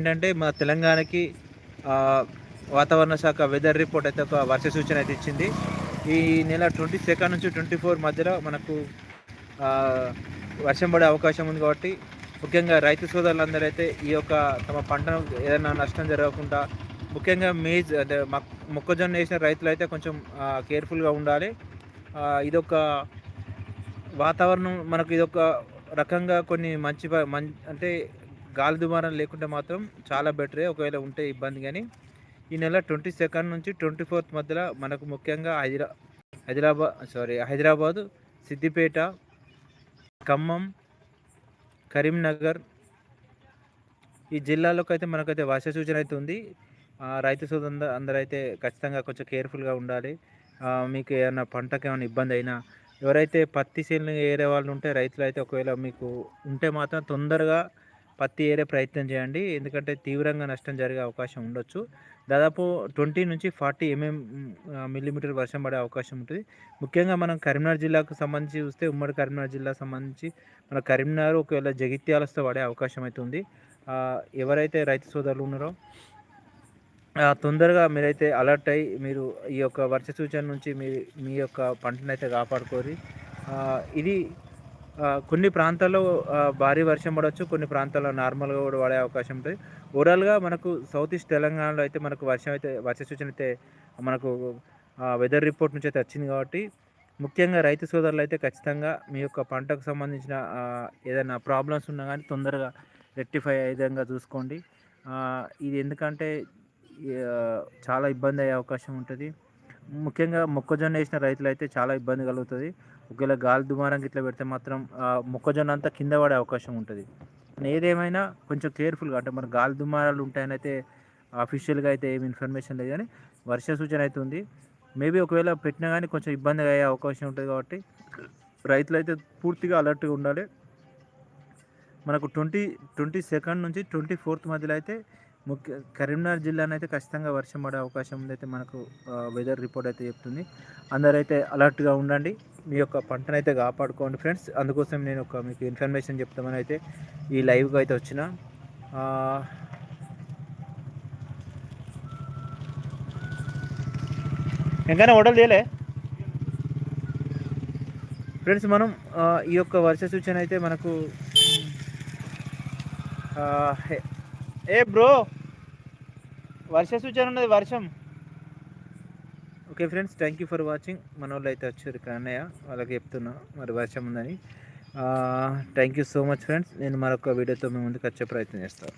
ఏంటంటే మా తెలంగాణకి వాతావరణ శాఖ వెదర్ రిపోర్ట్ అయితే ఒక వర్ష సూచన అయితే ఇచ్చింది. ఈ నెల ట్వంటీ సెకండ్ నుంచి ట్వంటీ ఫోర్ మధ్యలో మనకు వర్షం పడే అవకాశం ఉంది కాబట్టి ముఖ్యంగా రైతు సోదరులందరూ అయితే ఈ యొక్క తమ పంటను ఏదైనా నష్టం జరగకుండా ముఖ్యంగా మేజ్ అంటే మొక్కజొన్న వేసిన రైతులు అయితే కొంచెం కేర్ఫుల్గా ఉండాలి. ఇదొక వాతావరణం మనకు ఇదొక రకంగా కొన్ని మంచి అంటే గాలి దుమారం లేకుంటే మాత్రం చాలా బెటరే. ఒకవేళ ఉంటే ఇబ్బంది కానీ ఈ నెల ట్వంటీ సెకండ్ నుంచి ట్వంటీ ఫోర్త్ మధ్యలో మనకు ముఖ్యంగా హైదరా హైదరాబాద్ సారీ హైదరాబాదు సిద్దిపేట ఖమ్మం కరీంనగర్ ఈ జిల్లాలోకి అయితే మనకైతే వర్ష సూచన అయితే ఉంది. రైతు సోదరు అందరైతే ఖచ్చితంగా కొంచెం కేర్ఫుల్గా ఉండాలి. మీకు ఏమైనా పంటకి ఏమైనా ఇబ్బంది అయినా ఎవరైతే పత్తి చేను ఏరే వాళ్ళు ఉంటే రైతులు అయితే ఒకవేళ మీకు ఉంటే మాత్రం తొందరగా పత్తి ఏరే ప్రయత్నం చేయండి. ఎందుకంటే తీవ్రంగా నష్టం జరిగే అవకాశం ఉండొచ్చు. దాదాపు ట్వంటీ నుంచి ఫార్టీ ఎంఎం మిల్లీమీటర్ వర్షం పడే అవకాశం ఉంటుంది. ముఖ్యంగా మనం కరీంనగర్ జిల్లాకు సంబంధించి చూస్తే ఉమ్మడి కరీంనగర్ జిల్లాకు సంబంధించి మన కరీంనగర్ ఒకవేళ జగిత్యాలతో పడే అవకాశం అయితే ఉంది. ఎవరైతే రైతు సోదరులు ఉన్నారో తొందరగా మీరైతే అలర్ట్ అయ్యి మీరు ఈ యొక్క వర్ష సూచన నుంచి మీ మీ యొక్క పంటను అయితే కాపాడుకోరి ఇది కొన్ని ప్రాంతాల్లో భారీ వర్షం పడవచ్చు కొన్ని ప్రాంతాల్లో నార్మల్గా కూడా పడే అవకాశం ఉంటుంది ఓవరాల్గా మనకు సౌత్ ఈస్ట్ తెలంగాణలో అయితే మనకు వర్షం అయితే వర్ష సూచన అయితే మనకు వెదర్ రిపోర్ట్ నుంచి అయితే వచ్చింది కాబట్టి ముఖ్యంగా రైతు సోదరులు అయితే ఖచ్చితంగా మీ యొక్క పంటకు సంబంధించిన ఏదైనా ప్రాబ్లమ్స్ ఉన్నా కానీ తొందరగా రెక్టిఫై అయ్యే విధంగా చూసుకోండి. ఇది ఎందుకంటే చాలా ఇబ్బంది అయ్యే అవకాశం ఉంటుంది. ముఖ్యంగా మొక్కజొన్న వేసిన రైతులు అయితే చాలా ఇబ్బంది కలుగుతుంది. ఒకవేళ గాలి దుమారం ఇట్లా పెడితే మాత్రం మొక్కజొన్న అంతా కింద పడే అవకాశం ఉంటుంది. ఏదేమైనా కొంచెం కేర్ఫుల్గా అంటే మన గాలి దుమారాలు ఉంటాయని అయితే అఫీషియల్గా అయితే ఏమి ఇన్ఫర్మేషన్ లేదు కానీ వర్ష సూచన అయితే ఉంది. మేబీ ఒకవేళ పెట్టినా కానీ కొంచెం ఇబ్బంది అయ్యే అవకాశం ఉంటుంది కాబట్టి రైతులు అయితే పూర్తిగా అలర్ట్గా ఉండాలి. మనకు ట్వంటీ ట్వంటీ సెకండ్ నుంచి ట్వంటీ ఫోర్త్ మధ్యలో అయితే ముఖ్య కరీంనగర్ జిల్లానైతే అయితే ఖచ్చితంగా వర్షం పడే అవకాశం ఉందైతే మనకు వెదర్ రిపోర్ట్ అయితే చెప్తుంది. అందరైతే అలర్ట్గా ఉండండి. మీ యొక్క పంటనైతే కాపాడుకోండి ఫ్రెండ్స్ అందుకోసం నేను ఒక మీకు ఇన్ఫర్మేషన్ చెప్తామని అయితే ఈ లైవ్కి అయితే వచ్చిన. ఎంకైనా ఓడలు చేయలే ఫ్రెండ్స్ మనం ఈ యొక్క వర్ష సూచన అయితే మనకు ఏ బ్రో వర్ష సూచన ఉన్నది వర్షం. Okay friends thank you for watching మన వాళ్ళు అయితే వచ్చారు ఇక్కడ అన్నయ్య వాళ్ళకి చెప్తున్నా మరి వర్షం ఉందని. Thank you so much friends నేను మరొక వీడియోతో మీ ముందుకు వచ్చే ప్రయత్నం చేస్తాను